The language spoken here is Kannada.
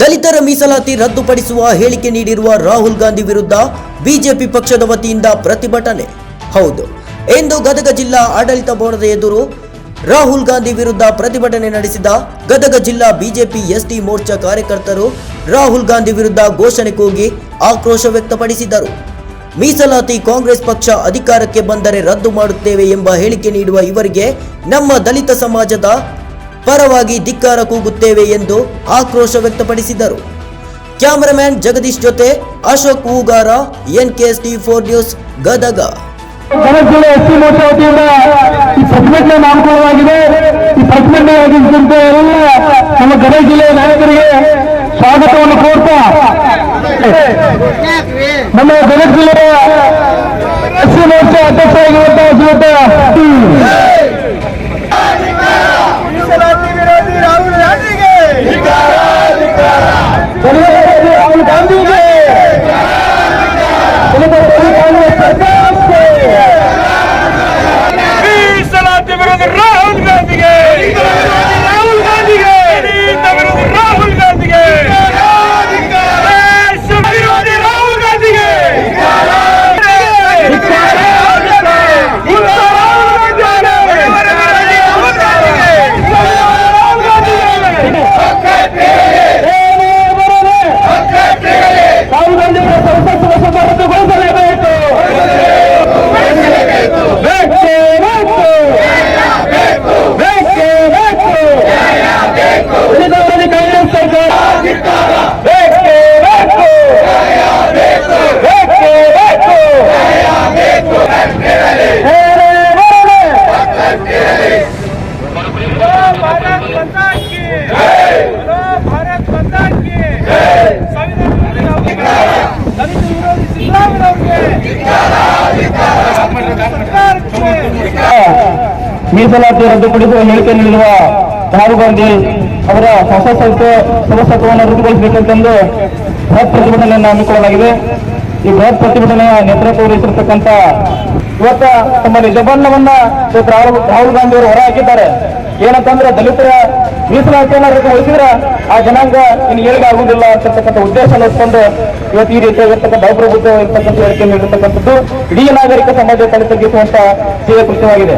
ದಲಿತರ ಮೀಸಲಾತಿ ರದ್ದುಪಡಿಸುವ ಹೇಳಿಕೆ ನೀಡಿರುವ ರಾಹುಲ್ ಗಾಂಧಿ ವಿರುದ್ಧ ಬಿಜೆಪಿ ಪಕ್ಷದ ವತಿಯಿಂದ ಪ್ರತಿಭಟನೆ. ಹೌದು ಎಂದು ಗದಗ ಜಿಲ್ಲಾ ಆಡಳಿತ ಭವನದ ಎದುರು ರಾಹುಲ್ ಗಾಂಧಿ ವಿರುದ್ಧ ಪ್ರತಿಭಟನೆ ನಡೆಸಿದ ಗದಗ ಜಿಲ್ಲಾ ಬಿಜೆಪಿ ಎಸ್ಟಿ ಮೋರ್ಚಾ ಕಾರ್ಯಕರ್ತರು ರಾಹುಲ್ ಗಾಂಧಿ ವಿರುದ್ಧ ಘೋಷಣೆ ಕೂಗಿ ಆಕ್ರೋಶ ವ್ಯಕ್ತಪಡಿಸಿದರು. ಮೀಸಲಾತಿ ಕಾಂಗ್ರೆಸ್ ಪಕ್ಷ ಅಧಿಕಾರಕ್ಕೆ ಬಂದರೆ ರದ್ದು ಮಾಡುತ್ತೇವೆ ಎಂಬ ಹೇಳಿಕೆ ನೀಡುವ ಇವರಿಗೆ ನಮ್ಮ ದಲಿತ ಸಮಾಜದ ಪರವಾಗಿ ಧಿಕ್ಕಾರ ಕೂಗುತ್ತೇವೆ ಎಂದು ಆಕ್ರೋಶ ವ್ಯಕ್ತಪಡಿಸಿದರು. ಕ್ಯಾಮರಾಮ್ಯಾನ್ ಜಗದೀಶ್ ಜೊತೆ Ashok Hugar N K news, Gadag. Gadag ಜಿಲ್ಲೆ ಎಸ್ ಸಿ ಮೋರ್ಚಾ ವತಿಯಿಂದ ಈ ಪ್ರತಿಭಟನೆ ನಾಮಕರಣವಾಗಿದೆ. ಈ ಪ್ರತಿಭಟನೆ ಆಗಿದ್ದಂತೆ ಎಲ್ಲ ನಮ್ಮ ಗದಗ ನಾಯಕರಿಗೆ ಸ್ವಾಗತವನ್ನು ಕೋರ್ತಾ ನಮ್ಮ ಗದಗ ಜಿಲ್ಲೆಯ ಎಸ್ ಸಿ ಮೋರ್ಚಾ ಅಧ್ಯಕ್ಷರಾಗಿರುವಂತಹ ಶ್ರೀಯುತ ಮೀಸಲಾತಿ ರದ್ದುಪಡಿಸುವ ಹೇಳಿಕೆ ನೀಡಿರುವ ರಾಹುಲ್ ಗಾಂಧಿ ಅವರ ಹೊಸ ಸಂಸ್ಥೆ ಸದಸ್ಯತ್ವವನ್ನು ರದ್ದುಗೊಳಿಸಬೇಕೆಂದು ಬೃಹತ್ ಪ್ರತಿಭಟನೆಯನ್ನು ಹಮ್ಮಿಕೊಳ್ಳಲಾಗಿದೆ. ಈ ಬೃಹತ್ ಪ್ರತಿಭಟನೆಯ ನೇತೃತ್ವ ವಹಿಸಿರ್ತಕ್ಕಂಥ ಇವತ್ತ ತಮ್ಮ ನಿಜಬಂಧವನ್ನ ರಾಹುಲ್ ರಾಹುಲ್ ಗಾಂಧಿ ಅವರು ಹೊರ ಹಾಕಿದ್ದಾರೆ ಏನಂತಂದ್ರೆ ದಲಿತರ ಮೀಸಲಾತಿಯನ್ನು ರದ್ದುಗೊಳಿಸಿದ್ರೆ ಆ ಜನಾಂಗ ಇನ್ನು ಏಳಿಗೆ ಆಗುವುದಿಲ್ಲ ಅಂತಕ್ಕಂಥ ಉದ್ದೇಶ ನೋಡಿಕೊಂಡು ಇವತ್ತು ಈ ರೀತಿಯಾಗಿರ್ತಕ್ಕಂಥ ಅಪ್ರಭುತ್ವ ಇರ್ತಕ್ಕಂಥ ಹೇಳಿಕೆ ನೀಡಿರ್ತಕ್ಕಂಥದ್ದು ಇಡೀ ನಾಗರಿಕ ಸಮಾಜ ತಲೆ ತಗ್ಗಿಸುವಂತ ಕೃತ್ಯವಾಗಿದೆ